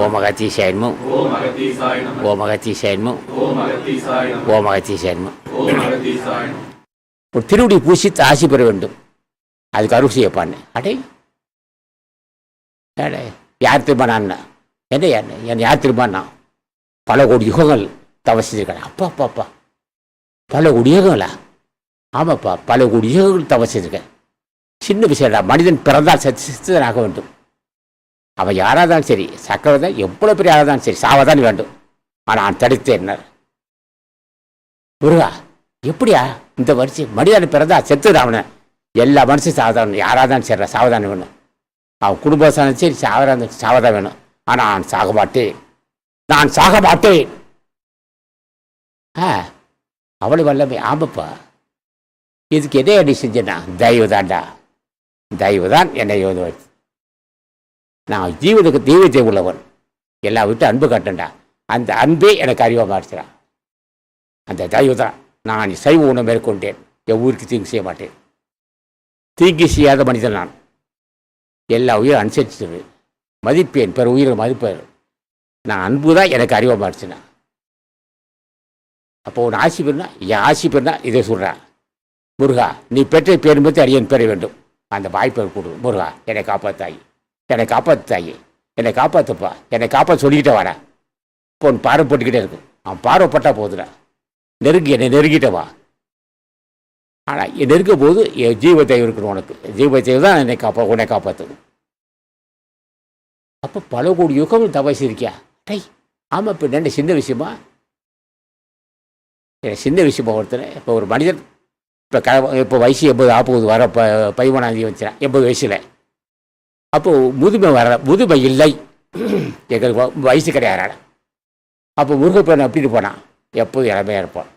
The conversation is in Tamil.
ஓம் அகத்தீசாய நம ஓம் அகத்தீசாய நம ஓம் அகத்தீசாய நம ஓம் அகத்தீசாய நம ஓம் அகத்தீசாய நம ஓம் அகத்தீசாய நம ஒரு திருவடி பூசி ஆசி பெற வேண்டும். அதுக்கு அருள் செய்யப்பான்னு. அடே. அடே. யார் திரும்பினான்னா என்ன யார்? என் யார் திரும்பினா பல கோடி யுகங்கள் தவம் செஞ்சிருக்காங்க அப்பா அப்பா அப்பா. பல கோடி யுகங்களா? ஆமாப்பா. பல கோடி யுகங்கள் தவம் செஞ்சிருக்கேன் சின்ன விஷயம்டா மனிதன் பிறந்தால் சத்து சித்தனாக வேண்டும். அவன் யாராக இருந்தாலும் சரி சக்கரதான் எவ்வளோ பெரிய ஆளாக தான் சரி சாவதான் வேண்டும். ஆனால் நான் தடுத்தேன் முருகா எப்படியா இந்த வரிசை மனிதன் பிறந்தா செத்துதான் அவனை? எல்லா மனுஷன் சாவதான் யாராக தான் சரி சாவதான வேணும். அவன் குடும்பம் சரி சாவதான் சாவதான் வேணும். ஆனால் நான் சாக மாட்டேன். நான் சாக மாட்டேன். ஆ அவ்வளோ வல்லமை. ஆமாப்பா. இதுக்கு எதே அடி செஞ்சேன்னா தயவு தான்டா தயவு தான் என்னை நான் ஜீவனுக்கு தெய்வத்தை உள்ளவன் எல்லா விட்டு அன்பு காட்டண்டா. அந்த அன்பே எனக்கு அறிவாக மாறிச்சிடான் அந்த தயவு தான் நான் சைவ உணவு மேற்கொண்டேன். என் ஊருக்கு தீங்கு செய்ய மாட்டேன். தீங்கு செய்யாத மனிதன் நான். எல்லா உயிரும் அனுசரிச்சது மதிப்பேன் பிற உயிரை மதிப்பேன். நான் அன்பு தான் எனக்கு அறிவாக மாறிச்சுனா அப்போ உன் ஆசி பெருனா? என் ஆசி பெருனா? இதை சொல்கிறேன் முருகா நீ பெற்ற பேர் பற்றி அரியன் பெற வேண்டும். அந்த வாய்ப்பை கொடு. முருகா என்னை காப்பாத்தாயி. என்னை காப்பாத்து தாயி. என்னை காப்பாத்துப்பா. என்னை காப்பாற்ற சொல்லிக்கிட்டே வாடா. இப்போ உன் பார்வை போட்டுக்கிட்டே இருக்கும் அவன் பார்வைப்பட்டா போதுடா. நெருங்கி என்னை நெருங்கிட்ட வா. ஆனால் என் நெருங்கும் போது என் ஜீவத்தை இருக்கணும் உனக்கு. ஜீவத்தை தான் என்னை காப்பா உன்னை காப்பாற்றணும் அப்போ பல கோடி யுகம் தவசி இருக்கியா டை ஆமாம் இப்போ என்ன சின்ன விஷயமா? எனக்கு சின்ன விஷயமா ஒருத்தர் இப்போ ஒரு மனிதன் இப்போ க இப்போ வயசு எண்பது நாற்பது வர ப பதிமூணாந்தேதி வந்துச்சுனா. எண்பது வயசில். அப்போது முதுமை வர முதுமை இல்லை. எங்களுக்கு வயசு கிடையாது அப்போ முருகப்பேரன் அப்படின்னு போனான்? எப்போதும் இளமையாக இருப்பான்.